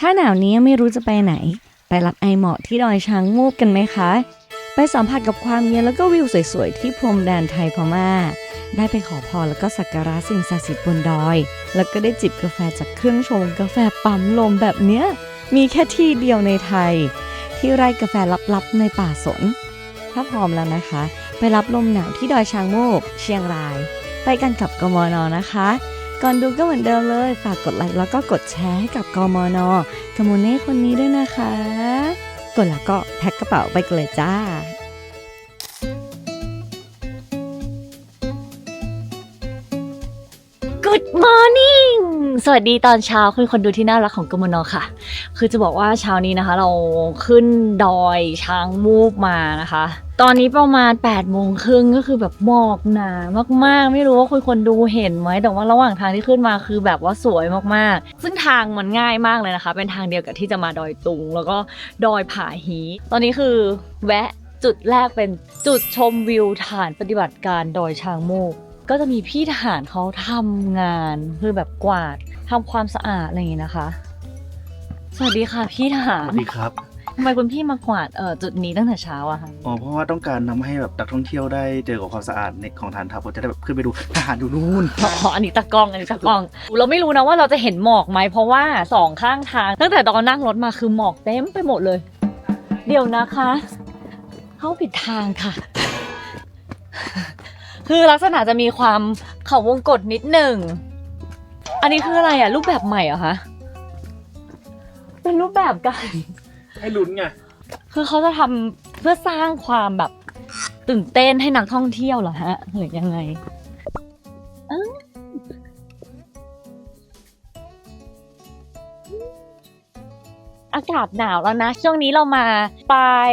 ถ้าหนาวนี้ไม่รู้จะไปไหน ไปรับไอเหมาะที่ดอยช้างมูกกันไหมคะ ไปสัมผัสกับความเย็นแล้วก็วิวสวยๆ ที่พรมแดนไทยพม่า ได้ไปขอพรแล้วก็สักการะสิ่งศักดิ์สิทธิ์บนดอย แล้วก็ได้จิบกาแฟจากเครื่องชงกาแฟปั๊มลมแบบเนี้ย มีแค่ที่เดียวในไทย ที่ไร่กาแฟลับๆในป่าสน ถ้าพร้อมแล้วนะคะ ไปรับลมหนาวที่ดอยช้างโมกเชียงราย ไปกันกับกมนนะคะ ก่อนดูก็เหมือนเดิมเลย ฝากกดไลค์แล้วก็กดแชร์ให้กับกมนกมเน่คนนี้ด้วยนะคะ กดแล้วก็แพ็คกระเป๋าไปกันเลยจ้า Good morning สวัสดีตอนเช้าคุณคนดูที่น่ารักของกมนค่ะ คือจะบอกว่าเช้านี้นะคะ เราขึ้นดอยช้างมูกมานะคะ ตอนนี้ประมาณ8ปดโมงครึ่งก็คือแบบหมอกหนามากๆ ไม่รู้ว่าคุณคนดูเห็นไหมแต่ว่าระหว่างทางที่ขึ้นมาคือแบบว่าสวยมากๆ ซึ่งทางมันง่ายมากเลยนะคะ เป็นทางเดียวกับที่จะมาดอยตุง แล้วก็ดอยผาฮี ตอนนี้คือแวะจุดแรกเป็นจุดชมวิวฐานปฏิบัติการดอยช้างมูกก็จะมีพี่ทหารเขาทำงานคือแบบกวาดทำความสะอาดอะไรอย่างงี้นะคะ สวัสดีค่ะพี่ทหาสวัสดีครับ ทำไมคุณพี่มากวาดเอ่อจุดนี้ตั้งแต่เช้าอะคะอ๋อเพราะว่าต้องการทำให้แบบนักท่องเที่ยวได้เจอกับความสะอาดในของฐานทัพก็จะได้แบบขึ้นไปดูทหารอยู่นู่น อ๋ออันนี้ตะกล้องอันนี้ตะกล้อง เราไม่รู้นะว่าเราจะเห็นหมอกไหมเพราะว่าสองข้างทางตั้งแต่ตอนนั่งรถมาคือหมอกเต็มไปหมดเลย เดี๋ยวนะคะ เข้าผิดทางค่ะ คือลักษณะจะมีความเขาวงกฏนิดหนึ่ง อันนี้คืออะไรอะรูปแบบใหม่เหรอคะ เป็นรูปแบบการ ให้ลุ้นไง คือเขาจะทำเพื่อสร้างความแบบตื่นเต้นให้นักท่องเที่ยวเหรอฮะหรือยังไงอ้าวอากาศหนาวแล้วนะ ช่วงนี้เรามาปลาย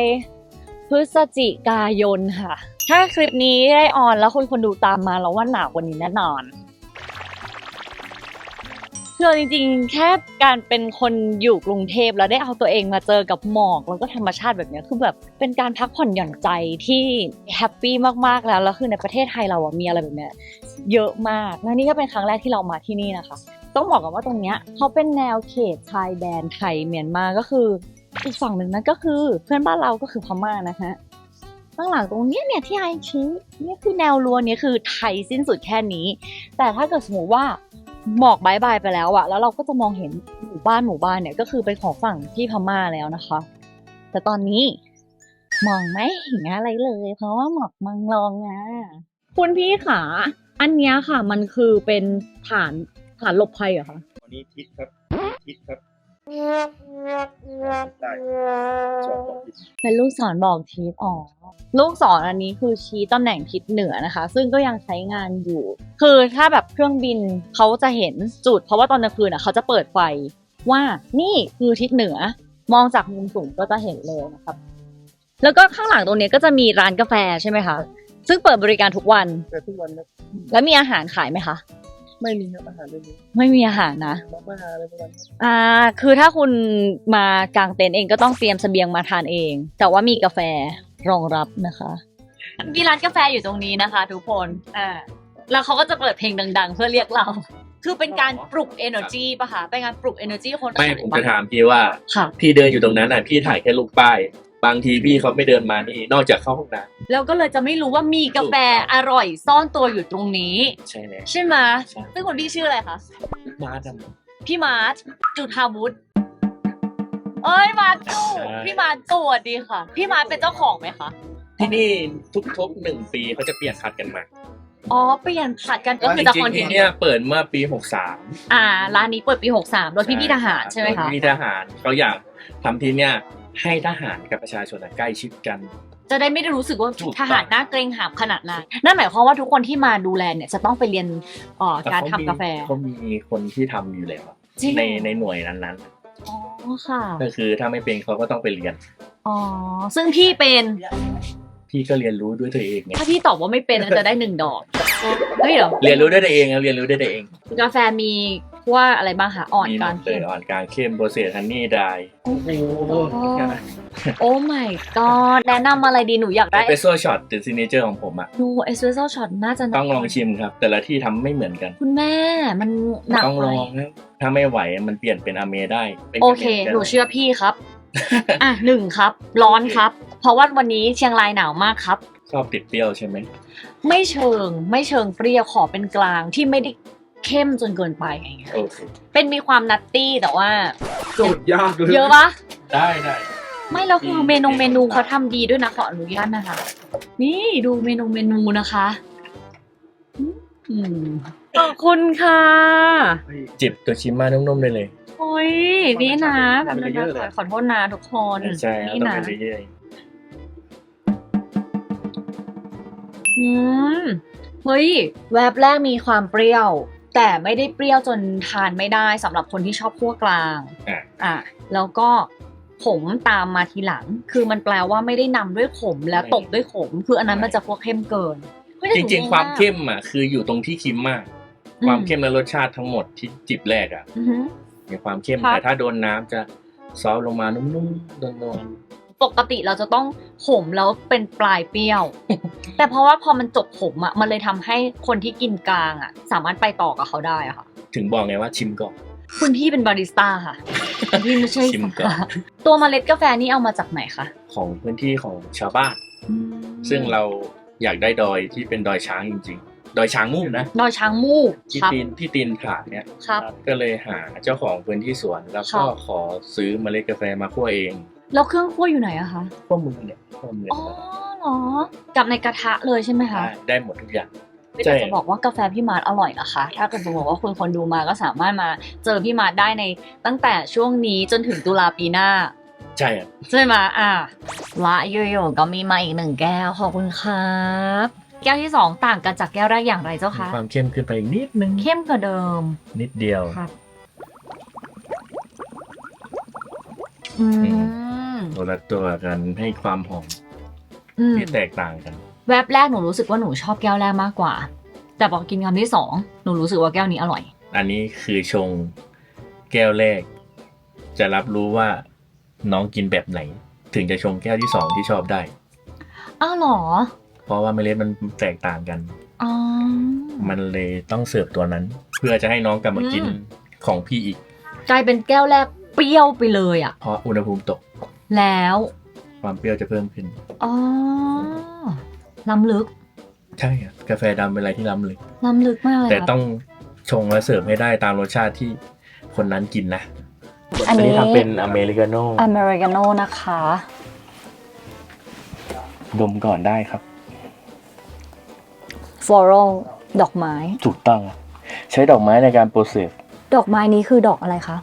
พฤศจิกายนค่ะ ถ้าคลิปนี้ได้ออนแล้วคุณคนดูตามมาเราว่าหนาวกว่านี้แน่นอน คือจริงๆ แค่การเป็นคนอยู่กรุงเทพแล้วได้เอาตัวเองมาเจอกับหมอกแล้วก็ธรรมชาติแบบเนี้ยคือแบบเป็นการพักผ่อนหย่อนใจที่แฮปปี้มากๆแล้วแล้วคือในประเทศไทยเราอะมีอะไรแบบเนี้ยเยอะมากและนี่ก็เป็นครั้งแรกที่เรามาที่นี่นะคะ ต้องบอกกันว่าตรงเนี้ยเขาเป็นแนวเขตชายแดนไทยเมียนมาก็คืออีกฝั่งหนึ่งนั้นก็คือเพื่อนบ้านเราก็คือพม่านะฮะข้างหลังตรงเนี้ยเนี่ยที่ไอชี้เนี่ยคือแนวรั้วเนี่ยคือไทยสิ้นสุดแค่นี้ แต่ถ้าเกิดสมมติว่า หมอกบายบายไปแล้วอะแล้วเราก็จะมองเห็นหมู่บ้านหมู่บ้านเนี่ยก็คือเป็นของฝั่งที่พม่าแล้วนะคะ แต่ตอนนี้มองไม่เห็นอะไรเลย เพราะว่าหมอกมังลองอะคุณพี่ขาอันเนี้ยค่ะ มันคือเป็นฐานฐานหลบภัยเหรอคะ วันนี้ทิศครับทิศครับ ได้สองของทิศเป็นลูกศรบอกทิศอ๋อ ลูกศรอันนี้คือชี้ตำแหน่งทิศเหนือนะคะ ซึ่งก็ยังใช้งานอยู่ คือถ้าแบบเครื่องบินเขาจะเห็นจุด เพราะว่าตอนกลางคืนอะเขาจะเปิดไฟว่านี่คือทิศเหนือ มองจากมุมสูงก็จะเห็นเลยนะครับ แล้วก็ข้างหลังตรงเนี้ยก็จะมีร้านกาแฟใช่ไหมคะ ซึ่งเปิดบริการทุกวัน แต่ทุกวันนะแล้วมีอาหารขายไหมคะ ไม่มีครับอาหารไม่มีไม่มีอาหารนะมาม่าอะไรประมาณนี้อ่า คือถ้าคุณมากางเต็นท์เองก็ต้องเตรียมเสบียงมาทานเอง แต่ว่ามีกาแฟรองรับนะคะมีร้านกาแฟอยู่ตรงนี้นะคะ ทุกคนอ่าแล้วเขาก็จะเปิดเพลงดัง ๆ เพื่อเรียกเรา คือเป็นการปลุก energy ป่ะคะเป็นการปลุก energy คนไม่ผมจะถามพี่ว่า ค่ะ พี่เดินอยู่ตรงนั้นน่ะพี่ถ่ายแค่ลูกป้าย บางทีพี่เขาไม่เดินมานี่นอกจากเข้าห้องน้แล้วก็เลยจะไม่รู้ว่ามีกาแฟอร่อยซ่อนตัวอยู่ตรงนี้ำใช่แล้ว ใช่ไหมใช่ ซึ่งคนพี่ชื่ออะไรคะ มาดพี่มาร์ทจุธาวุฒิเอ้ยมาร์ทจูใช่ พี่มาร์ทสวัสดีค่ะ พี่มาร์ทเป็นเจ้าของไหมคะ ที่นี่ทุกๆหนึ่งปีเขาจะเปลี่ยนคัดกันมาอ๋อเปลี่ยนผัดกันก็จคือจะริคงนๆเดีที่ยวเนี่ยเปิดเมื่อปีหกสามอ่าร้านนี้เปิดปี 63 โดยพี่พี่ทหารใช่ไหมคะพี่ทหารเขาอยากทำที่เนี่ย ให้ทหารกับประชาชนอะใกล้ชิดกัน จะได้ไม่ได้รู้สึกว่าถูกต้อง ทหารน่าเกรงขามขนาดนั้น นั่นหมายความว่าทุกคนที่มาดูแลเนี่ยจะต้องไปเรียนเอ่อการทำกาแฟเขามีคนที่ทำอยู่แล้วอะจริงเหรในอในหน่วยนั้นอ๋อค่ะ ๆ ก็คือถ้าไม่เป็นเขาก็ต้องไปเรียน อ๋อ ซึ่งพี่เป็นพี่ก็เรียนรู้ด้วยตัวเองไงถ้าพี่ตอบว่าไม่เป็นจะได้หนึ่งดอกเฮ้ยเหรอเรียนรู้ด้วยตัวเองอะเรียนรู้ด้วยตัวเอง กาแฟมี ว่าอะไรบ้างคะอ่อนมีหมกลางดเลเข้ยม อ่อนกลางเข้มโปรเซสฮันนี่ไดโอ้โหโอ้ my god แนะนำอะไรดีหนูอยากเอได้สเปรสโซ่ช็อตติดซิเนเจอร์ของผมอะหนูเอสเปรสโซ่ช็อตน่าจะต้องลองชิมครับ แต่ละที่ทำไม่เหมือนกัน คุณแม่มันหนักต้องไหลมองนะถ้าไม่ไหวมันเปลี่ยนเป็นอเมได้ป็นโอเคกระหนูได้เชื่อพี่ครับ อะหนึ่งครับ ร้อนครับ เพราะว่าวันนี้เชียงรายหนาวมากครับ ชอบติดเปรี้ยวใช่ไหมไม่เชิงไม่เชิงเปรี้ยวขอเป็นกลางที่ไม่ได้ เข้มจนเกินไปอย่างเงี้ยโอเคเป็นมีความนัตตี้แต่ว่า โจทย์ยากเลยเยอะปะได้ได้ไม่แล้วคือเมนูเมนูเขาทำดีด้วยนะขออนุญาตนะคะ นี่ดูเมนูเมนูนะคะอืมขอบคุณค่ะจิบตัวชิมมานุ่มๆได้เลยโอ้ยนี่นะแบบทำไปนั้นเยอะนะเลยขอโทษนะทุกคนใช่ครับนี่ต้องนะไปเรื่อยอืมเฮ้ย แวบแรกมีความเปรี้ยว แต่ไม่ได้เปรี้ยวจนทานไม่ได้สำหรับคนที่ชอบคั่วกลางๆอะ อะแล้วก็ขมตามมาทีหลัง คือมันแปลว่าไม่ได้นำด้วยขมแล้วตบด้วยขม คืออันนั้นมันจะพวกเข้มเกินเฮ้ยแต่จหนูริงงๆ ความกเข้มอะคืออยู่ตรงที่คิมมากอืมความเข้มและรสชาติทั้งหมดที่จิบแรกอะอือหือ มีความเข้มครับ แต่ถ้าโดนน้ำจะซอฟต์ลงมานุ่มๆนวล ปกติเราจะต้องขมแล้วเป็นปลายเปรี้ยว แต่เพราะว่าพอมันจบขมอะมันเลยทำให้คนที่กินกลางอะสามารถไปต่อกับเขาได้อะค่ะๆถึงบอกไงว่าชิมก่อนคุณพี่เป็นบาริสต้าค่ะคุณพี่ไม่ใช่ชิมก่อนตัวเมล็ดกาแฟนี่เอามาจากไหนคะของพื้นที่ของชาวบ้าน ซึ่งเราอยากได้ดอยที่เป็นดอยช้างจริง ๆ ดอยช้างมู่นะดอยช้างมูกที่ครับตีนที่ตีนผาเนี่ยครับก็เลยหาเจ้าของพื้นที่สวนแล้วครัก็บขอซื้อเมล็ดกาแฟมาคั่วเอง แล้วเครื่องคั่วอยู่ไหนอะคะคั่วมือเนี่ยคั่วมืออ๋อเหรอกับในกระทะเลยใช่ไหมคะได้ได้หมดทุกอย่างแต่จะบอกว่ากาแฟพี่มาร์ทอร่อยนะคะ ถ้าเกิดสมมติว่าคุณคนดูมาก็สามารถมาเจอพี่มาร์ทได้ในตั้งแต่ช่วงนี้จนถึงตุลาปีหน้า ใช่อะใช่ไหมอะละอยู่ๆก็มีมาอีกหนึ่งแก้วขอบคุณครับแก้วที่สองต่างกันจากแก้วแรกอย่างไรเจ้ามีคะความเข้มขึ้นไปอีกนิดนึงเข้มกว่าเดิม นิดเดียวครับอืม ตัวละตัวกันให้ความหอมอืมที่แตกต่างกัน แวบแรกหนูรู้สึกว่าหนูชอบแก้วแรกมากกว่า แต่พอกินคำที่สองหนูรู้สึกว่าแก้วนี้อร่อย อันนี้คือชงแก้วแรก จะรับรู้ว่าน้องกินแบบไหน ถึงจะชงแก้วที่สองที่ชอบได้ อ้าวเหรอเพราะว่าเมล็ดมันแตกต่างกัน อ๋อ มันเลยต้องเสิร์ฟตัวนั้น เพื่อจะให้น้องกลับมากินอืม ของพี่อีก กลายเป็นแก้วแรกเปรี้ยวไปเลยอะเพราะอุณหภูมิตก แล้ว ความเปรี้ยวจะเพิ่มขึ้น อ๋อ ล้ำลึก ใช่ครับกาแฟดำเป็นอะไรที่ล้ำลึก ล้ำลึกมากเลยแต่ครับ ต้องชงและเสิร์ฟให้ได้ตามรสชาติที่คนนั้นกินนะ อันนี้ ทำเป็นอเมริกาโน่อเมริกาโน่นะคะ ดมก่อนได้ครับ ฟลอรัลดอกไม้ ถูกต้อง ใช้ดอกไม้ในการโปรเซสดอกไม้นี้คือดอกอะไรคะ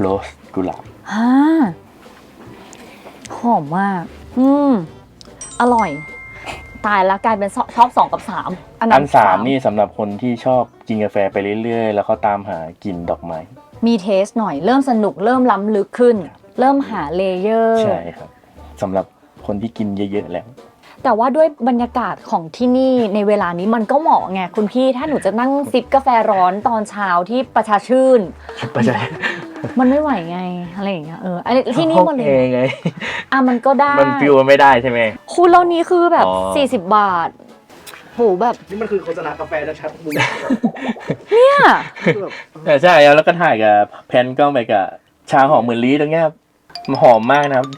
โรสกุหลาบ ฮ่า หอมมาก อืม อร่อย ตายแล้วกลายเป็นชอบสองกับสามอันอันั้นนสามนี่สำหรับคนที่ชอบกินกาแฟไปเรื่อยๆ แล้วเขาตามหากลิ่นดอกไม้ มีเทสหน่อยเริ่มสนุกเริ่มล้ำลึกขึ้น เริ่มหาเลเยอร์ใช่ครับสำหรับคนที่กินเยอะๆแล้วแต่ว่าด้วยบรรยากาศของที่นี่ในเวลานี้มันก็เหมาะไงคุณพี่ถ้าหนูจะนั่งซิปกาแฟร้อนตอนเช้าที่ประชาชื่นไม่ใช่ มันไม่ไหวไงอะไรอย่างเงี้ยเอออันนี้ที่นี่หมดเลโอยไง อะมันก็ได้มันฟิวมันไม่ได้ใช่ไหม คุณแล้วนี้คือแบบอ๋อ40บาทโหแบบนี่มันคือโฆษณากาแฟชัดๆมึงเนี่ยคือแบบแต่ใช่แล้วแล้วก็ถ่ายกับแพนกล้องไปกับชาหอมหมื่นลี้ตรงเนี้ยมันหอมมากนะครับ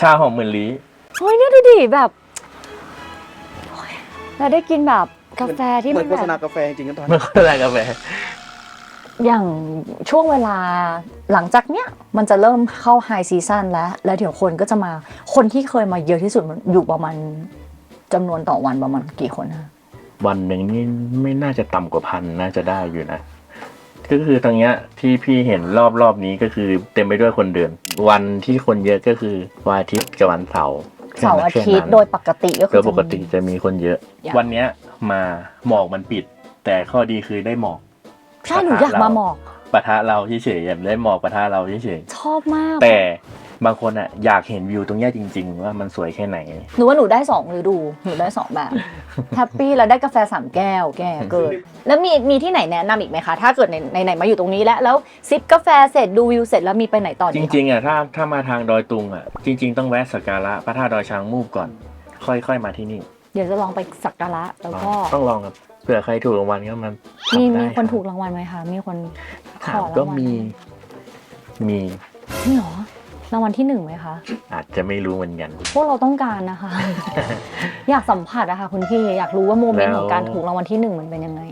ชาหอมหมื่นลี้ เฮ้ยเนี่ยดูดิแบบโอ้ยเราได้กินแบบกาแฟที่เหมืมัอนนแบโฆษณาบกาแฟจริงๆนะตอนเมื่อไหร่กาแฟ อย่างช่วงเวลาหลังจากเนี้ยมันจะเริ่มเข้าไฮซีซั o นแล้ว แล้วเดี๋ยวคนก็จะมาคนที่เคยมาเยอะที่สุดมันอยู่ประมาณจำนวนต่อวันประมาณกี่คนนะวันหนึ่งนี่ไม่น่าจะต่ำกว่าพันน่าจะได้อยู่นะ ก็คือตรงเนี้ยที่พี่เห็นรอบรอบนี้ก็คือเต็มไปด้วยคนเดิน วันที่คนเยอะก็คือวันอาทิตย์กับวันเสาร์เสาร์อาทิตย์โดยปกติก็คืโดอยปกติจะมีคนเยอะอยากวันเนี้ยมาหมอกมันปิด แต่ข้อดีคือได้หมอก ใช่หนูอยากมาหมอกปะทะเราเฉยๆอยากได้หมอกปะทะเราเฉยชอบมาก ๆแต่บางคนอะอยากเห็นวิวตรงเนี้ยจริง ๆ ว่ามันสวยแค่ไหน หนูว่าหนูได้สองฤดู หนูได้สองแบบ แฮปปี้แล้วได้กาแฟสามแก้วแก่เกิน แล้วมีมีที่ไหนแนะนำอีกไหมคะ ถ้าเกิดในในไหนมาอยู่ตรงนี้แล้ว แล้วซิปกาแฟเสร็จดูวิวเสร็จแล้วมีไปไหนต่อจดีคะริงๆอะถ้าถ้ามาทางดอยตุงอะจริง ๆ ต้องแวะสักการะพระธาตุดอยช้างมูกก่อน ค่อยๆมาที่นี่เดี๋ยวจะลองไปสักการะแล้วก็ต้องลองครับ เผื่อใครถูกรางวัลก็มันมีทำได้มีคนรับถูกรางวัลไหมคะ มีคนขถาอมรางวัลก็มีมีนี่หรอรางวัลที่หนึ่งไหมคะ อาจจะไม่รู้เหมือนกัน พวกเราต้องการนะคะ อยากสัมผัสอะค่ะคุณพี่ อยากรู้ว่าโมเมนต์ของการถูกรางวัลที่หนึ่งมันเป็นยังไง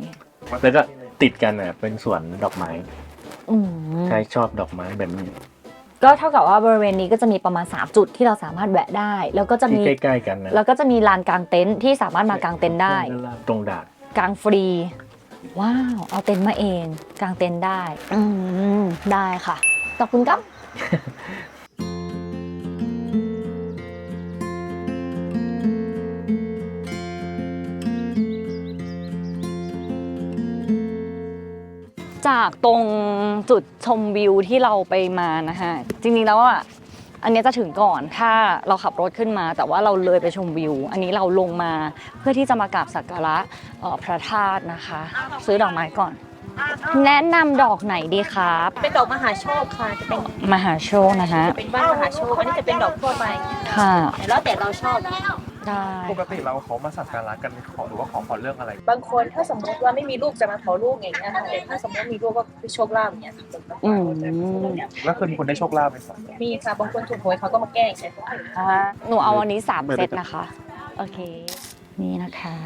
แล้วก็ติดกันอะเป็นสวนดอกไม้อืมใครชอบดอกไม้แบบนี้ก็เท่ากับว่าบริเวณนี้ก็จะมีประมาณ 3 จุดที่เราสามารถแวะได้ แล้วก็จะที่มี ใกล้ ๆ กันนะแล้วก็จะมีลานกลางเต็นท์ที่สามารถมากางเต็นท์ได้ ตรงดาด กางฟรี ว้าว เอาเต็นท์มาเองกางเต็นท์ได้ อืมได้ค่ะ ขอบคุณครับ จากตรงจุดชมวิวที่เราไปมานะฮะจริงๆแล้วอะ อันเนี้ยจะถึงก่อนถ้าเราขับรถขึ้นมา แต่ว่าเราเลยไปชมวิว อันนี้เราลงมาเพื่อที่จะมากราบสักการะเอ่อพระธาตุนะคะ ซื้อดอกไม้ก่อน แนะนำดอกไหนดีครับ เป็นดอกมหาโชคค่ะจะเป็นมหาโชคนะคะเป็นบ้านมหาโชคอันนี้จะเป็นดอกทั่วไปค่ะแล้วแต่เราชอบ ได้ ปกติเราเขามาสักการะกันขอหรือว่าขอพรเรื่องอะไร บางคนถ้าสมมติว่าไม่มีลูกจะมาขอลูกอย่างเงี้ยค่ะแต่ถ้าสมมติมีลูกก็คือโชคลาภอย่างเงี้ยค่ะอืม แล้วเคยมีคนได้โชคลาภไหมครับมีค่ะบางคนถูกหวยเขาก็มาแก้ใช่ไหมอ่าหนูเอาอันนี้3เซตนะคะ โอเค นี่นะคะ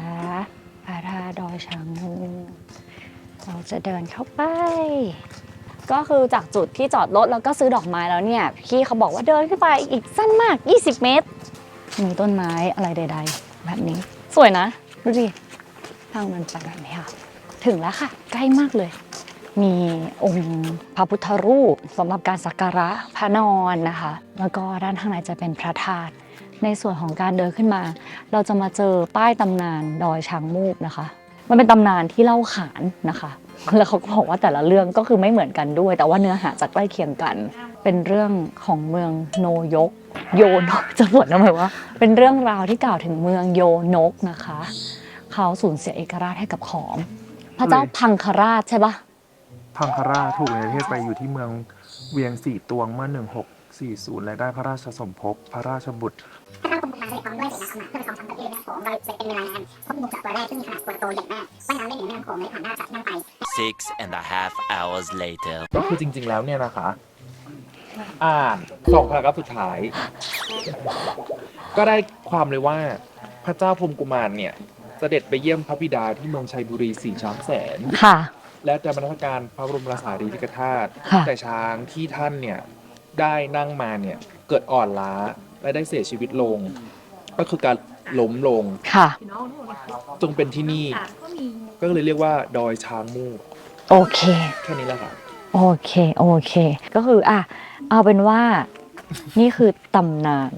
พระธาตุดอยช้างงูเราจะเดินเข้าไป ก็คือจากจุดที่จอดรถแล้วก็ซื้อดอกไม้แล้วเนี่ย พี่เขาบอกว่าเดินขึ้นไปอีกสั้นมาก 20 เมตร มีต้นไม้อะไรใด ๆ แบบนี้ สวยนะ ดูดิทางมันไปแบบนี้ค่ะ ถึงแล้วค่ะ ใกล้มากเลย มีองค์พระพุทธรูปสำหรับการสักการะพระนอนนะคะ แล้วก็ด้านข้างในจะเป็นพระธาตุในส่วนของการเดินขึ้นมา เราจะมาเจอป้ายตำนานดอยช้างมูกนะคะ มันเป็นตำนานที่เล่าขานนะคะ แล้วเขาก็บอกว่าแต่ละเรื่องก็คือไม่เหมือนกันด้วย แต่ว่าเนื้อหาจะใกล้เคียงกัน เป็นเรื่องของเมืองโนยก โยนกจะบวดทำไมวะเป็นเรื่องราวที่กล่าวถึงเมืองโยนกนะคะ เขาสูญเสียเอกราชให้กับขอม พระเจ้าพังคราชใช่ปะพังคาราถูกในประเทศไปอยู่ที่เมืองเวียงสี่ตวงเมื่อ 1640และได้พระราชสมภพพระราชบุตรพระราชบุตรเสด็จความด้วยสีน้ำขาวเพื่อทำทำประโยชน์ในแม่น้ำโขงโดยเสร็จเป็นเวลานานพบงูจากตัวแรกซึ่งมีขนาดตัวโตใหญ่มากว่ายน้ำเล่นอยู่ในแม่น้ำโขงเลยผ่านหน้าจากที่นั่งไป Six and a half hours later. ก็คือจริง ๆ แล้วเนี่ยนะคะ อ่านสองพารากราฟสุดท้าย ก็ได้ความเลยว่าพระเจ้าพรหมกุมารเนี่ย เสด็จไปเยี่ยมพระบิดาที่เมืองชัยบุรีสีช้างแสน ค่ะ และจะบรรณาธิการพระบรมราชาธิริกธาตุค่ะ แต่ช้างที่ท่านเนี่ย ได้นั่งมาเนี่ย เกิดอ่อนล้าและได้เสียชีวิตลง ก็คือการล้มลงค่ะ จงเป็นที่นี่ ก็เลยเรียกว่า ดอยช้างมูกโอเค แค่นี้แหละค่ะ โอเค โอเค ก็คืออะ เอาเป็นว่า นี่คือตำนาน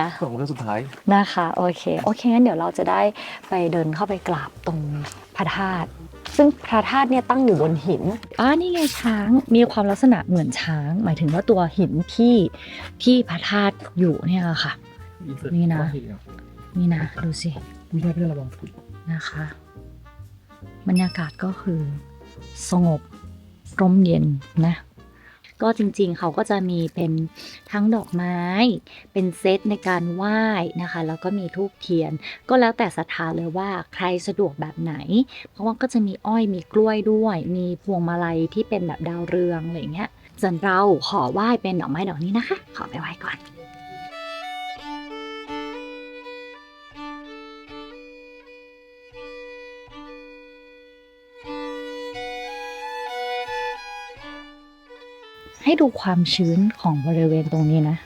นะสองเรื่องสุดท้ายนะคะ โอเคโอเคงั้นเดี๋ยวเราจะได้ไปเดินเข้าไปกราบตรงพระธาตุซึ่งพระธาตุเนี่ยตั้งอยู่บนหินอ่านี่ไงช้างมีความลักษณะเหมือนช้าง หมายถึงว่าตัวหินที่ที่พระธาตุอยู่เนี่ยค่ะ นี่นะ นี่นะดูสิไม่ใช่พี่ระวังฝุ่นนะคะบรรยากาศก็คือสงบร่มเย็นนะ ก็จริงๆ เขาก็จะมีเป็นทั้งดอกไม้ เป็นเซตในการไหว้นะคะ แล้วก็มีทูบเทียน ก็แล้วแต่ศรัทธาเลยว่าใครสะดวกแบบไหน เพราะว่าก็จะมีอ้อยมีกล้วยด้วย มีพวงมาลัยที่เป็นแบบดาวเรืองอะไรเงี้ยส่วนเราขอไหว้เป็นดอกไม้ดอกนี้นะคะ ขอไปไหว้ก่อน ให้ดูความชื้นของบริเวณตรงนี้นะ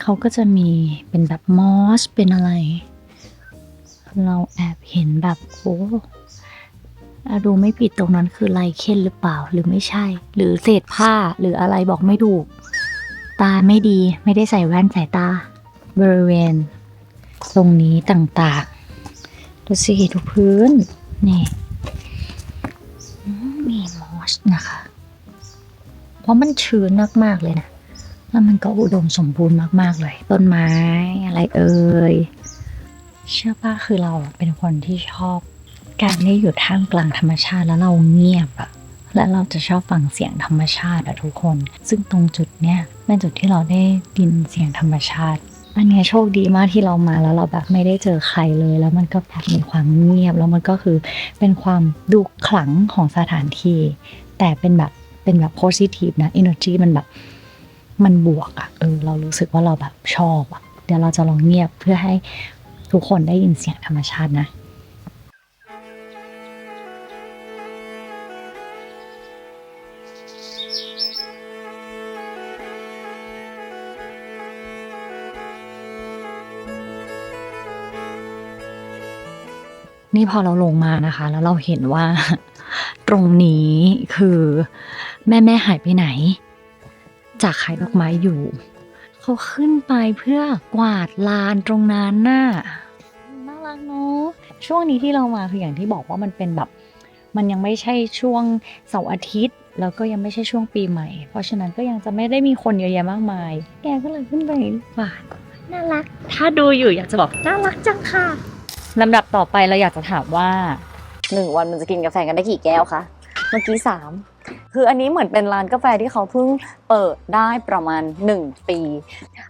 เขาก็จะมีเป็นแบบมอสเป็นอะไร เราแอบเห็นแบบโอ้อะดูไม่ผิดตรงนั้นคือไลเคนหรือเปล่าหรือไม่ใช่ หรือเศษผ้าหรืออะไรบอกไม่ถูก ตาไม่ดีไม่ได้ใส่แว่นสายตา บริเวณ ตรงนี้ต่างๆดูสิดูพื้น นี่มีมอสนะคะ ราะมันชื้นมากๆเลยนะ แล้วมันก็อุดมสมบูรณ์มากๆเลย ต้นไม้อะไรเอ่ย เชื่อป่ะคือเราเป็นคนที่ชอบการได้อยู่ท่ามกลางธรรมชาติแล้วเราเงียบอะและเราจะชอบฟังเสียงธรรมชาติอะทุกคน ซึ่งตรงจุดเนี้ยเป็นจุดที่เราได้ดินเสียงธรรมชาติ อันเนี้ยโชคดีมากที่เรามาแล้วเราแบบไม่ได้เจอใครเลย แล้วมันก็แบบมีความเงียบแล้วมันก็คือเป็นความดูขลังของสถานที่ แต่เป็นแบบ เป็นแบบ positive นะ energy มันแบบ มันบวกอะเออเรารู้สึกว่าเราแบบชอบอะ เดี๋ยวเราจะลองเงียบเพื่อให้ทุกคนได้ยินเสียงธรรมชาตินะนี่พอเราลงมานะคะ แล้วเราเห็นว่า ตรงนี้คือแม่แม่หายไปไหน จากขายดอกไม้อยู่ เขาขึ้นไปเพื่อกวาดลานตรงนั้นน่ะน่ารักเนาะช่วงนี้ที่เรามาคืออย่างที่บอกว่ามันเป็นแบบ มันยังไม่ใช่ช่วงเสาร์อาทิตย์ แล้วก็ยังไม่ใช่ช่วงปีใหม่ เพราะฉะนั้นก็ยังจะไม่ได้มีคนเยอะแยะมากมาย แกก็เลยขึ้นไปกวาดน่ารัก ถ้าดูอยู่อยากจะบอกน่ารักจังค่ะลำดับต่อไปเราอยากจะถามว่า หนึ่งวันมันจะกินกาแฟกันได้กี่แก้วคะ เมื่อกี้สามคืออันนี้เหมือนเป็นร้านกาแฟที่เขาเพิ่งเปิดได้ประมาณ 1 ปี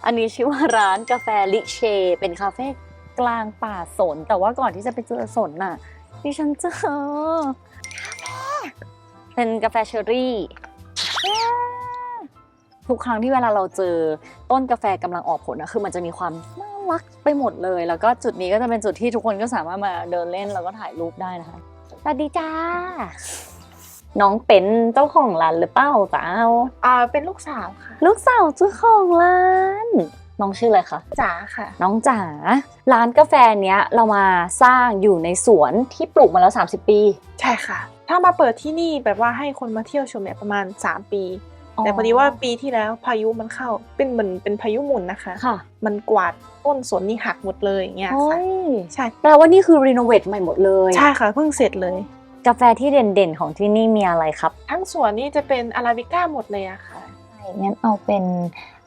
อันนี้ชื่อว่าร้านกาแฟลิเช เป็นคาเฟ่กลางป่าสน แต่ว่าก่อนที่จะไปเจอสนน่ะดิฉันเจอเป็นกาแฟเชอรี่ทุกครั้งที่เวลาเราเจอต้นกาแฟกำลังออกผลนะคือมันจะมีความน่ารักไปหมดเลย แล้วก็จุดนี้ก็จะเป็นจุดที่ทุกคนก็สามารถมาเดินเล่นแล้วก็ถ่ายรูปได้นะคะ สวัสดีจ้า น้องเป็นเจ้าของร้านหรือเปล่าจ้าอ่าเป็นลูกสาวค่ะลูกสาวเจ้าของร้าน น้องชื่ออะไรคะ จ๋าค่ะ น้องจ๋า ร้านกาแฟเนี้ยเรามาสร้างอยู่ในสวนที่ปลูกมาแล้ว 30 ปี ใช่ค่ะ ถ้ามาเปิดที่นี่แบบว่าให้คนมาเที่ยวชมเนี่ยประมาณ 3 ปี แต่พอดีว่าปีที่แล้วพายุมันเข้าเป็นเหมือนเป็นพายุหมุนนะคะค่ะ มันกวาดต้นสนนี่หักหมดเลยอย่างเงี้ยโอ้ค่ะยใช่แปลว่านี่คือรีโนเวทใหม่หมดเลยใช่ค่ะเพิ่งเสร็จเลย กาแฟที่เด่นๆของที่นี่มีอะไรครับ ทั้งสวนนี่จะเป็นอาราบิก้าหมดเลยอะค่ะงั้นเอาเป็น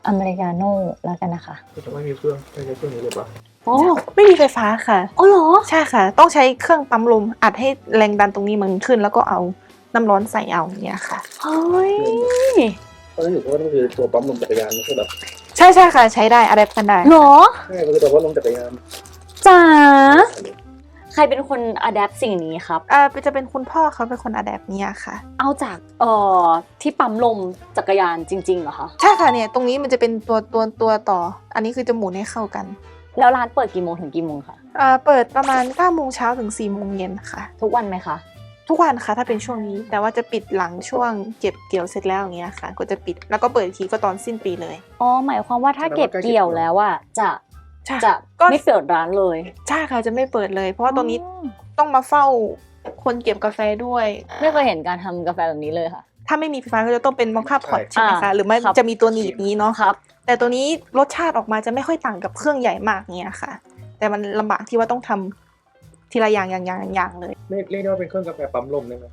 อเมริกาโน่แล้วกันนะคะจะไม่มีเครื่องไม่ใช้เครื่องนี้เลยปะอ๋อไม่มีไฟฟ้าค่ะอ๋อเหรอใช่ค่ะ ต้องใช้เครื่องปั๊มลมอัดให้แรงดันตรงนี้มันขึ้นแล้วก็เอา น้ำร้อนใส่เอาอย่างเงี้ยค่ะเฮ้ยเพราะฉะนั้นอยู่เพราะว่านั่นคือตัวปั๊มลมจักรยานไม่ใช่แบบใช่ใช่ค่ะ ใช้ได้อะไรกันได้เหรอใช่มันคือตัวปั๊มลมจักรยาน จ๋าใครเป็นคนอัดแอปสิ่งนี้ครับอ่าจะเป็นคุณพ่อเขาเป็นคนอัดแอปเนี่ยค่ะ เอาจากเอ่อที่ปั๊มลมจักรยานจริงๆเหรอคะ ใช่ค่ะเนี่ยตรงนี้มันจะเป็นตัวตัวตัวต่อ อันนี้คือจะหมุนให้เข้ากันแล้วร้านเปิดกี่โมงถึงกี่โมงคะอ่าเปิดประมาณ9โมงเช้าถึง4โมงเย็นค่ะ ทุกวันไหมคะ ทุกวันค่ะถ้าเป็นช่วงนี้ แต่ว่าจะปิดหลังช่วงเก็บเกี่ยวเสร็จแล้วอย่างเงี้ยค่ะ ก็จะปิดแล้วก็เปิดอีกทีก็ตอนสิ้นปีเลย อ๋อหมายความว่าถ้าเก็บเกี่ยวแล้วอะจะใช่จะก็ไม่เปิดร้านเลยใช่ค่ะจะไม่เปิดเลย เพราะว่าตรงนี้ต้องมาเฝ้าคนเก็บกาแฟด้วย ไม่เคยเห็นการทำกาแฟแบบนี้เลยค่ะ ถ้าไม่มีไฟฟ้าก็จะต้องเป็นมอคค่าพอตใช่ไหมคะอ่าหรือไม่ครับ จะมีตัวหนีบนี้เนาะ ครับ แต่ตัวนี้รสชาติออกมาจะไม่ค่อยต่างกับเครื่องใหญ่มากเนี้ยค่ะ แต่มันลำบากที่ว่าต้องทำ ทีละอย่างอย่างอย่างอย่างเลย เรียกเรียกได้ว่าเป็นเครื่องกาแฟปั๊มลมได้ไหม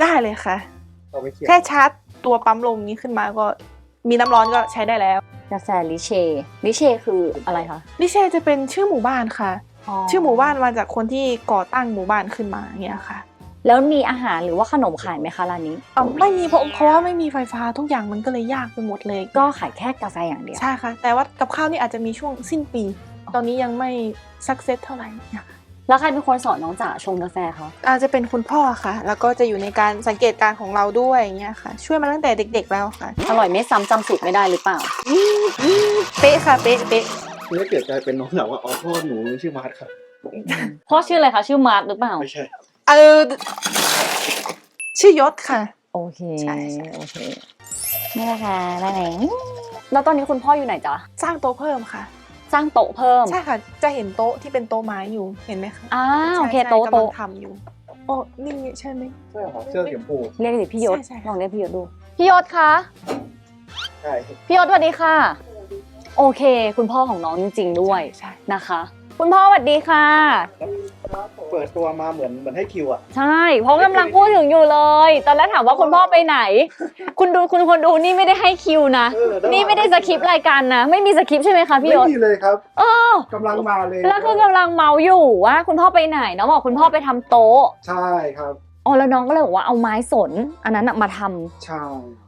ได้เลยค่ะ เอาไปเขียนแค่ชาร์จตัวปั๊มลมนี้ขึ้นมาก็มีน้ำร้อนก็ใช้ได้แล้วกาแฟลิเชลิเชคืออะไรคะลิเชจะเป็นชื่อหมู่บ้านค่ะ ชื่อหมู่บ้านมาจากคนที่ก่อตั้งหมู่บ้านขึ้นมาเงี้ยค่ะ แล้วมีอาหารหรือว่าขนมขายไหมคะร้านนี้เอ่อไม่มีเพราะเพราะว่าไม่มีไฟฟ้าทุกอย่างมันก็เลยยากไปหมดเลย ก็ขายแค่กาแฟอย่างเดียวใช่ค่ะ แต่ว่ากับข้าวนี่อาจจะมีช่วงสิ้นปี ตอนนี้ยังไม่สักเซสเท่าไหร่นะคะ แล้วใครเป็นคนสอนน้องจ๋าชงกาแฟคะอาจจะเป็นคุณพ่อค่ะ แล้วก็จะอยู่ในการสังเกตการณ์ของเราด้วยอย่างเงี้ยค่ะ ช่วยมาตั้งแต่เด็ก ๆ แล้วค่ะ อร่อยไม่ซ้ำจำสูตรไม่ได้หรือเปล่า เป๊ะค่ะ เป๊ะเป๊ะคือถ้าเกิดกลายเป็นน้องสาวว่าอ๋อพ่อหนูชื่อมาร์ทครับพ่อชื่ออะไรคะชื่อมาร์ทหรือเปล่า ไม่ใช่ เออ ชื่อยศค่ะ โอเคใช่ใช่โอเคนี่แหละค่ะได้ไหนแล้วตอนนี้คุณพ่ออยู่ไหนจ๊ะ สร้างโต๊ะเพิ่มค่ะ สร้างโต๊ะเพิ่ม ใช่ค่ะ จะเห็นโต๊ะที่เป็นโต๊ะไม้อยู่เห็นไหมคะอ่าโอเคใช่ใช่โต๊ะกำลัโต๊ะงทำอยู่โอ้นี่ใช่ไหมใช่เหรอเสื้อสีชมพูเรียกสิพี่ยศใช่ใช่ลองเรียกพี่ยศดู พี่ยศคะใช่พี่ยศสวัสดีค่ะ โอเค คุณพ่อของน้องจริง ๆ ด้วยใช่นะคะ คุณพ่อสวัสดีค่ะ เปิดตัวมาเหมือนเหมือนให้คิวอะ ใช่เพราะกำลังพูดถึงอยู่เลย ตอนแรกถามว่าคุณพ่อไปไหน คุณดูคุณคนดูนี่ไม่ได้ให้คิวนะเออได้ นี่ไม่ได้สคริปต์รายการนะ ไม่มีสคริปต์ใช่ไหมคะพี่ไม่ยศมีเลยครับเออกำลังมาเลยแล้วคือกำลังเมาอยู่ว่าคุณพ่อไปไหนเนาะบอกคุณพ่อไปทำโต๊ะใช่ครับอ๋อแล้วน้องก็เลยบอกว่าเอาไม้สน อันนั้นน่ะมาทำใช่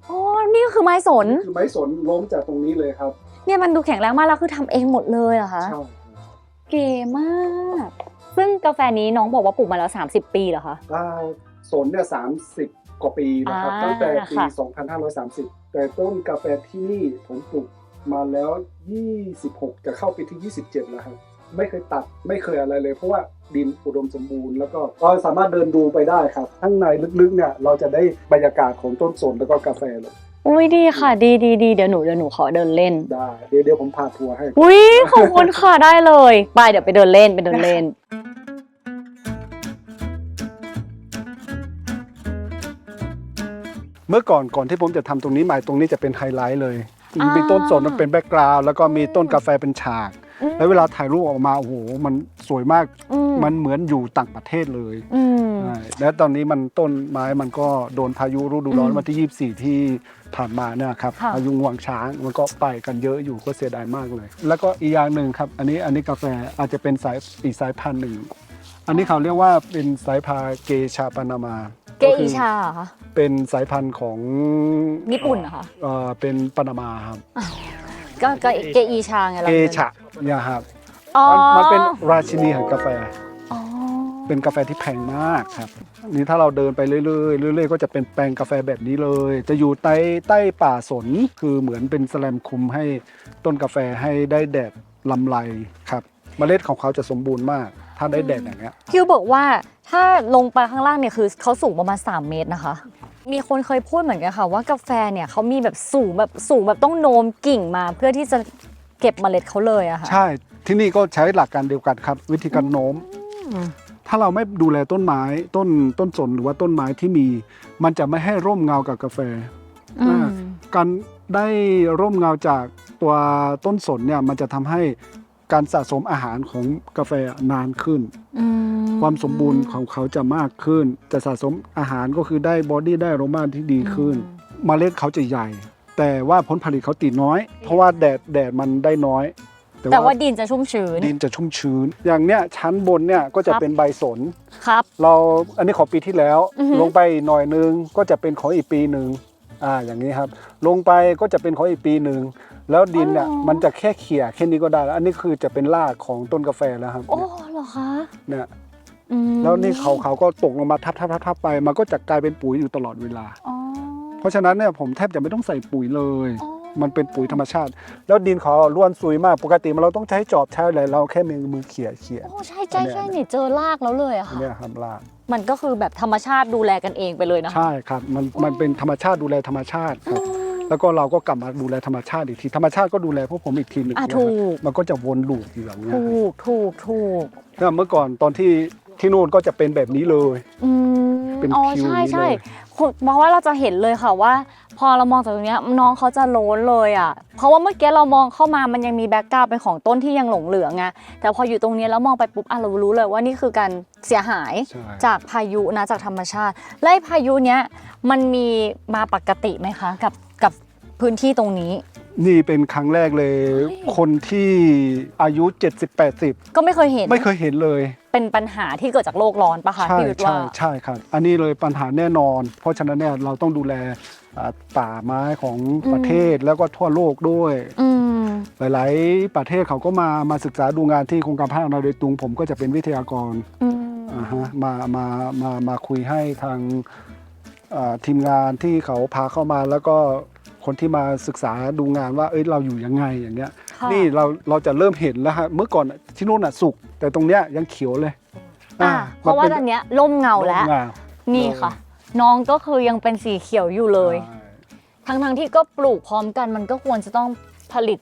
อ๋อนี่ก็คือไม้สน คือไม้สนล้มจากตรงนี้เลยครับเนี่ยมันดูแข็งแรงมากแล้วคือทำเองหมดเลยเหรอคะ ใช่เก๋มาก ซึ่งกาแฟนี้น้องบอกว่าปลูกมาแล้ว 30 ปีเหรอคะอ่าสนเนี่ยสามสิบกว่าปีนะครับ อ่าตั้งแต่ปี ค่ะ 2530 แต่ต้นกาแฟที่นี่ผมปลูกมาแล้ว 26 จะเข้าปีที่ 27 แล้วครับ ไม่เคยตัดไม่เคยอะไรเลย เพราะว่าดินอุดมสมบูรณ์แล้วก็เราสามารถเดินดูไปได้ครับ ข้างในลึกๆเนี่ยเราจะได้บรรยากาศของต้นสนแล้วก็กาแฟเลยอุ้ยดีค่ะ ดีดีดีเดี๋ยวหนูเดี๋ยวหนูขอเดินเล่น ได้เดี๋ยวเดี๋ยวผมพาทัวร์ให้ อุ้ยขอบคุณค่ะได้เลย ไปเดี๋ยวไปเดินเล่นไปเดินเล่น เมื่อก่อนก่อนที่ผมจะทำตรงนี้ใหม่ตรงนี้จะเป็นไฮไลท์เลยอ่ามีมีต้นสนมันเป็นแบ็กกราวด์แล้วก็มีต้นกาแฟเป็นฉากอืมแล้วเวลาถ่ายรูปออกมาโอ้โหมันสวยมากอืมมันเหมือนอยู่ต่างประเทศเลยอืมใช่แล้วตอนนี้มันต้นไม้มันก็โดนพายุฤดูร้อนอืมวันที่ 24 ที่ผ่านมาเนี่ยครับค่ะพายุงวงช้างมันก็ไปกันเยอะอยู่ก็เสียดายมากเลย แล้วก็อีกอย่างหนึ่งครับ อันนี้อันนี้กาแฟอาจจะเป็นสายอีกสายพันธุ์หนึ่ง อันนี้เขาเรียกว่าเป็นสายพาเกชาปานามา เกคือิชาเหรอคะเป็นสายพันธุ์ของญี่ปุ่นเหรอคะเอ่อเป็นปานามาครับก็ก็เกอิชาไงเราเกชะเนี่ยครับอ๋อมันมันเป็นราชินีแห่งกาแฟ อ๋อเป็นกาแฟที่แพงมากครับ นี่ถ้าเราเดินไปเรื่อยๆเรื่อยๆก็จะเป็นแปลงกาแฟแบบนี้เลย จะอยู่ใต้ใต้ป่าสนคือเหมือนเป็นแสแลมคุมให้ต้นกาแฟให้ได้แดดลำไรครับ เมล็ดของเขาจะสมบูรณ์มาก ถ้าได้แดดอย่างเงี้ยคิวบอกว่าถ้าลงไปข้างล่างเนี่ยคือเขาสูงประมาณ 3 เมตรนะคะ มีคนเคยพูดเหมือนกันค่ะว่ากาแฟเนี่ยเขามีแบบสูงแบบสูงแบบต้องโน้มกิ่งมา เพื่อที่จะเก็บเมล็ดเขาเลยอะค่ะใช่ที่นี่ก็ใช้หลักการเดียวกันครับ วิธีการโน้มอืมถ้าเราไม่ดูแลต้นไม้ต้นต้นสนหรือว่าต้นไม้ที่มี มันจะไม่ให้ร่มเงากับกาแฟอืมการได้ร่มเงาจากตัวต้นสนเนี่ยมันจะทำให้ การสะสมอาหารของกาแฟนานขึ้นอืมความสมบูรณ์ของเขาจะมากขึ้น จะสะสมอาหารก็คือได้บอดี้ได้โรมาที่ดีขึ้นเมล็ดเขาจะใหญ่ แต่ว่าผลผลิตเขาติดน้อย เพราะว่าแดดแดดมันได้น้อย แต่ว่าดินจะชุ่มชื้นดินจะชุ่มชื้น อย่างเนี้ยชั้นบนเนี่ยก็จะครับเป็นใบสนครับ เราอันนี้ของปีที่แล้วอือฮึลงไปหน่อยนึงก็จะเป็นของอีกปีหนึ่งอ่าอย่างนี้ครับ ลงไปก็จะเป็นของอีกปีหนึ่ง แล้วดินเนี่ยมันจะแค่เขี่ยแค่นี้ก็ได้แล้วอันนี้คือจะเป็นรากของต้นกาแฟแล้วครับโอ้เหรอคะเนี่ยอืมแล้วนี่เขาเขาก็ตกลงมาทับทับทับทับไป มันก็จะกลายเป็นปุ๋ยอยู่ตลอดเวลาอ๋อเพราะฉะนั้นเนี่ยผมแทบจะไม่ต้องใส่ปุ๋ยเลยอ๋อมันเป็นปุ๋ยธรรมชาติ แล้วดินเขาล้วนซุยมากปกติมันเราต้องใช้จอบใช้อะไรเราแค่มือมือเขี่ยเขี่ยโอ้ใช่ใช่ใช่เนี่ยเจอรากแล้วเลยอะอันค่ะเนี้ยครับรากมันก็คือแบบธรรมชาติดูแลกันเองไปเลยนะคะใช่ครับมันมันเป็นธรรมชาติดูแลธรรมชาติครับ แล้วก็เราก็กลับมาดูแลธรรมชาติอีกทีธรรมชาติก็ดูแลพวกผมอีกทีหนึ่งอะนะครับถูก มันก็จะวนลูปอยู่อย่างเงี้ยถูกถูกถูกเนี่ยเมื่อก่อนตอนที่ที่นู่นก็จะเป็นแบบนี้เลย อืมเป็นอ๋อคิวใช่นี้ใช่เลย คุณมองว่าเราจะเห็นเลยค่ะว่า พอเรามองจากตรงเนี้ยน้องเขาจะโล้นเลยอะ เพราะว่าเมื่อกี้เรามองเข้ามามันยังมีแบ็กกราวด์เป็นของต้นที่ยังหลงเหลืองไงแต่พออยู่ตรงเนี้ยแล้วมองไปปุ๊บอะเรารู้เลยว่านี่คือการเสียหายใช่จากพายุนะจากธรรมชาติและไอ้พายุเนี้ยมันมีมาปกติไหมคะ กับกับพื้นที่ตรงนี้ นี่เป็นครั้งแรกเลยเฮ้ยคนที่อายุ70ก็ไม่เคยเห็น80ไม่เคยเห็นเลย เป็นปัญหาที่เกิดจากโลกร้อนปะคะใช่พี่ยุทธใช่ว่าใช่ครับ อันนี้เลยปัญหาแน่นอน เพราะฉะนั้นเนี่ยเราต้องดูแลอ่าป่าไม้ของประเทศแล้วก็ทั่วโลกด้วย อืม หลาย ๆ ประเทศเขาก็มามาศึกษาดูงานที่โครงการพัฒนาโดยตรงผมก็จะเป็นวิทยากรอืม อ่าฮะมามามามาคุยให้ทางอ่าทีมงานที่เขาพาเข้ามาแล้วก็ คนที่มาศึกษาดูงานว่าเอ้ยเราอยู่ยังไงอย่างเงี้ย ค่ะนี่เราเราจะเริ่มเห็นแล้วฮะเมื่อก่อนที่นู่นน่ะสุก แต่ตรงเนี้ยยังเขียวเลยอะอ่เพราะว่ามัตอนเนี้ยล่มเงาแล้วร่มเงานี่ค่ะ น้องก็คือยังเป็นสีเขียวอยู่เลย ใช่ ทั้งทั้งๆที่ก็ปลูกพร้อมกันมันก็ควรจะต้องผลิต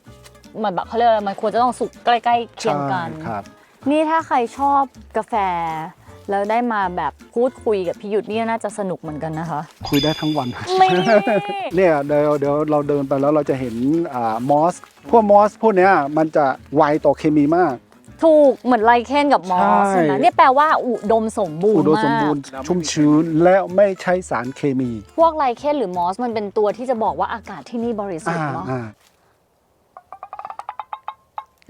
เหมือนแบบเขาเรียกอะไรมันควรจะต้องสุกใกล้ๆเคียงกัน ใช่ครับ นี่ถ้าใครชอบกาแฟ แล้วได้มาแบบพูดคุยกับพี่หยุดเนี่ยน่าจะสนุกเหมือนกันนะคะ คุยได้ทั้งวัน ไม่เนี่ยเดี๋ยวเดี๋ยวเราเดินไปแล้วเราจะเห็นอ่ามอส พวกมอสพวกเนี้ยมันจะไวต่อเคมีมาก ถูกเหมือนไลเคนกับมอสใช่ นะเนี่ยแปลว่าอุดมสมบูรอุณ์ดมมาสมบูก รณ์ชุ่มชื้นและไม่ใช้สารเคมีพวกไลเคนหรือมอสมันเป็นตัวที่จะบอกว่าอากาศที่นี่บริสุทอ่าธิ์เนาะ อ่า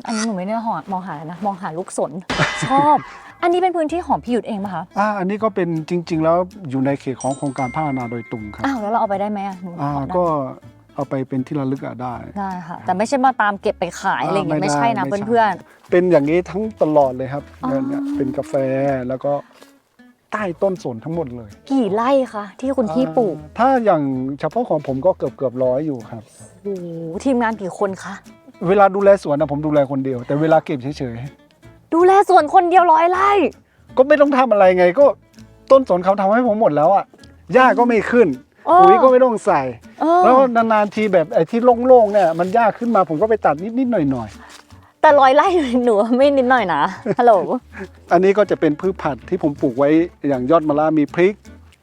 อันนี้หนูไม่ได้หอมองหานะมองหาลูกสน ชอบ อันนี้เป็นพื้นที่ของพี่หยุดเองปะคะอ่าอันนี้ก็เป็นจริง ๆ แล้วอยู่ในเขตของโครงการพัฒนาโดยตรงครับอ้าวแล้วเราเอาไปได้ไหมอะหนูอ่าขอได้ก็เอาไปเป็นที่ระลึกอะได้ ได้ค่ะ แต่ไม่ใช่มาตามเก็บไปขายอะไรอย่างเงี้ยอ่าไม่ไม่ใช่นะได้ไม่ใช่เพื่อน เป็นอย่างนี้ทั้งตลอดเลยครับอ๋อเนี่ยเนี่ยเป็นกาแฟแล้วก็ใต้ต้นสนทั้งหมดเลยๆ กี่ไร่คะที่คุณพี่ปลูกอ่าถ้าอย่างเฉพาะของผมก็เกือบเกือบร้อยอยู่ครับ โอ้โหทีมงานกี่คนคะ เวลาดูแลสวนนะผมดูแลคนเดียว แต่เวลาเก็บเฉยดูแลสวนคนเดียวร้อยไร่ ๆ ก็ไม่ต้องทำอะไรไงก็ต้นสนเขาทำให้ผมหมดแล้วอะหญ้าก็ไม่ขึ้นเออ ปุ๋ยก็ไม่ต้องใส่ เออแล้วนานๆทีแบบไอ้ที่โล่งๆเนี่ยมันหญ้าขึ้นมาผมก็ไปตัดนิดๆหน่อยแต่ร้อยไร่หนูว่าไม่นิดหน่อยนะ ฮัลโหลๆ อันนี้ก็จะเป็นพืชผักที่ผมปลูกไว้อย่างยอดมะระมีพริก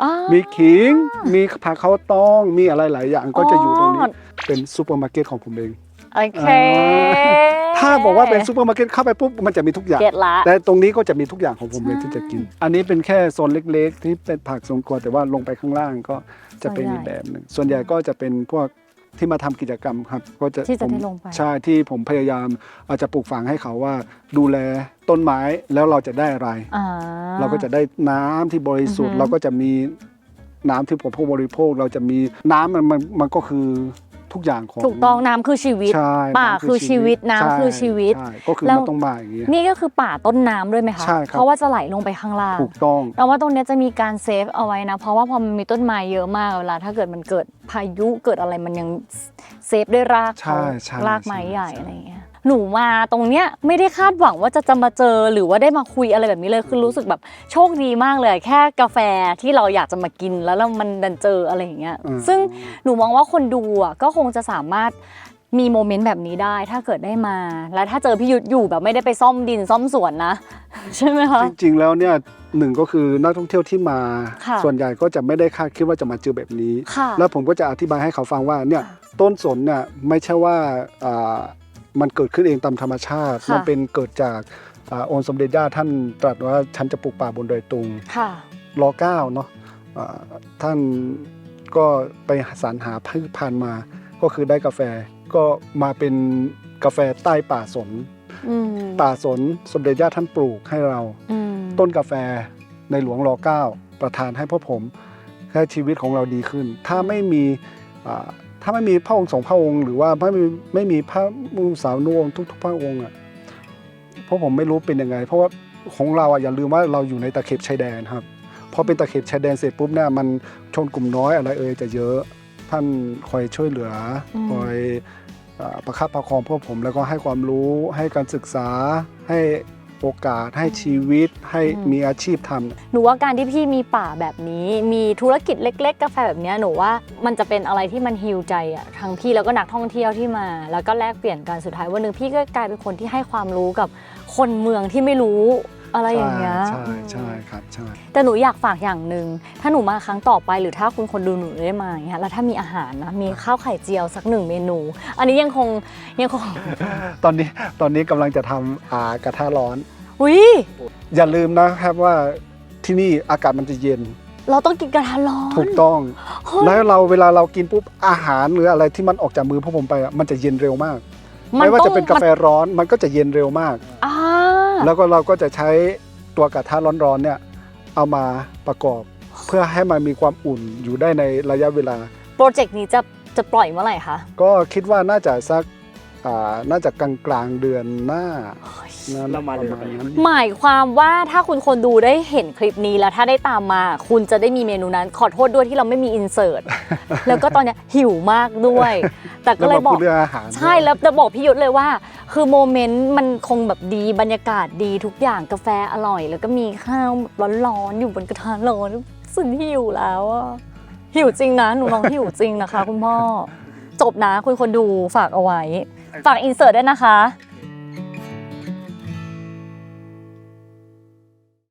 อ๋อ มีขิง มีผักข้าวตอง มีอะไรหลายอย่างก็จะอยู่ตรงนี้ อ๋อ เป็นซูเปอร์มาร์เก็ตของผมเอง โอเค ถ้าบอกว่าเป็นซูเปอร์มาร์เก็ตเข้าไปปุ๊บมันจะมีทุกอย่าง เก็ตละ แต่ตรงนี้ก็จะมีทุกอย่างของผมเลยที่จะกิน อันนี้เป็นแค่โซนเล็กๆ ที่เป็นผักสวนครัวแต่ว่าลงไปข้างล่างก็จะเป็นอีกแบบหนึ่งส่วนใหญ่ก็จะเป็นพวกที่มาทำกิจกรรมครับ ก็จะที่จะผมได้ลงไป ใช่ที่ผมพยายามอาจจะปลูกฝังให้เขาว่า ดูแลต้นไม้แล้วเราจะได้อะไร อ่า เราก็จะได้น้ำที่บริสุทธิ์ อือฮึ เราก็จะมีน้ำที่ผมผู้บริโภค เราจะมีน้ำมันมันมันก็คือ ทุกอย่างของถูกต้องน้ำคือชีวิต ใช่ป่าน้ำคือชีวิตน้ำคือชีวิตใช่ก็คือแล้ว มันต้องมาอย่างนี้ นี่ก็คือป่าต้นน้ำด้วยไหมคะใช่ครับ เพราะว่าจะไหลลงไปข้างล่างถูกต้องแต่ว่าตรงเนี้ยจะมีการเซฟเอาไว้นะ เพราะว่าพอมันมีต้นไม้เยอะมากเวลา ถ้าเกิดมันเกิดพายุเกิดอะไรมันยังเซฟด้วยรากเขาใช่ใช่รากไม้ใช่ใหญ่ใช่ อะไรอย่างเงี้ย หนูมาตรงเนี้ยไม่ได้คาดหวังว่าจะจะมาเจอหรือว่าได้มาคุยอะไรแบบนี้เลยคือรู้สึกแบบโชคดีมากเลย แค่กาแฟที่เราอยากจะมากินแล้วแล้วมันดันเจออะไรอย่างเงี้ยอืมซึ่งหนูมองว่าคนดูอะก็คงจะสามารถมีโมเมนต์แบบนี้ได้ถ้าเกิดได้มา แล้วถ้าเจอพี่ยุทธอยู่แบบไม่ได้ไปซ่อมดินซ่อมสวนนะ ใช่ไหมคะจริงๆแล้วเนี่ยหนึ่งก็คือนักท่องเที่ยวที่มาค่ะส่วนใหญ่ก็จะไม่ได้คาดคิดว่าจะมาเจอแบบนี้ค่ะแล้วผมก็จะอธิบายให้เขาฟังว่าเนี่ยต้นสนเนี่ยไม่ใช่ว่าอ่า มันเกิดขึ้นเองตามธรรมชาติ ค่ะ มันเป็นเกิดจากอาองค์สมเด็จย่าท่านตรัสว่าฉันจะปลูกป่าบนดอยตุง ค่ะ รอเก้าเนาะอ่าท่านก็ไปสรรหาพืชพันธุ์มา ก็คือได้กาแฟก็มาเป็นกาแฟใต้ป่าสน อืมป่าสนสมเด็จย่าท่านปลูกให้เรา อืมต้นกาแฟในหลวงรอเก้าประทานให้พวกผมแค่ชีวิตของเราดีขึ้น ถ้าไม่มีอ่า ถ้าไม่มีพระองค์สองพระองค์หรือว่าไม่มีไม่มีพระมุสาวนุ่งทุก ๆ พระองค์อะเพราะผมไม่รู้เป็นยังไง เพราะว่าของเราอะอย่าลืมว่าเราอยู่ในตะเข็บชายแดนครับพอเป็นตะเข็บชายแดนเสร็จปุ๊บเนี่ยมันชนกลุ่มน้อยอะไรเอ่ยจะเยอะท่านคอยช่วยเหลืออมคอยอ่าประคับประคองพวกผมแล้วก็ให้ความรู้ให้การศึกษาให้ โอกาสให้ชีวิตให้มีอาชีพทำหนูว่าการที่พี่มีป่าแบบนี้ มีธุรกิจเล็ก ๆ กาแฟแบบเนี้ยหนูว่ามันจะเป็นอะไรที่มันฮิวใจอะทั้งพี่แล้วก็นักท่องเที่ยวที่มา แล้วก็แลกเปลี่ยนกันสุดท้ายวันหนึ่งพี่ก็กลายเป็นคนที่ให้ความรู้กับคนเมืองที่ไม่รู้อะไรอย่างเงี้ยใช่ใช่ครับใช่แต่หนูอยากฝากอย่างหนึ่งถ้าหนูมาครั้งต่อไปหรือถ้าคุณคนดูหนูได้มาอย่างเงี้ยแล้วถ้ามีอาหารนะมีข้าวไข่เจียวสักหนึ่งเมนู อันนี้ยังคงยังคง ตอนนี้ตอนนี้กำลังจะทำอ่ากระทะร้อน อุ้ยอย่าลืมนะครับว่าที่นี่อากาศมันจะเย็น เราต้องกินกระทะร้อนถูกต้องเฮ้ยแล้วเราเวลาเรากินปุ๊บอาหารหรืออะไรที่มันออกจากมือพวกผมไปอะมันจะเย็นเร็วมากมันไม่ว่าต้จะองเป็นกาแฟร้อนมันก็จะเย็นเร็วมากอ่าแล้วก็เราก็จะใช้ตัวกระทะร้อนๆเนี่ยเอามาประกอบ เพื่อให้มันมีความอุ่นอยู่ได้ในระยะเวลา โปรเจกต์นี้จะจะปล่อยเมื่อไหร่คะ ก็คิดว่าน่าจะสัก อ่าน่าจะกลางกลางๆเดือนหน้านะประมาณนั้นหมายความว่าถ้าคุณคนดูได้เห็นคลิปนี้แล้วถ้าได้ตามมา คุณจะได้มีเมนูนั้น ขอโทษด้วยที่เราไม่มีอินเสิร์ต แล้วก็ตอนเนี้ยหิวมากด้วย แต่ก็เลยแล้วบมาอพูก ดเรื่องอาหารใช่แล้วจะบอกพี่ยุทธเลยว่า คือโมเมนต์มันคงแบบดีบรรยากาศดีทุกอย่างกาแฟอร่อย แล้วก็มีข้าวร้อนๆอยู่บนกระทะร้อนสึงหิวแล้วอะหิวจริงนะหนูน้องหิวจริงนะคะ คุณพ่อจบนะคุณคนดูฝากเอาไว้ ฝากอินเสิร์ตด้วยนะคะ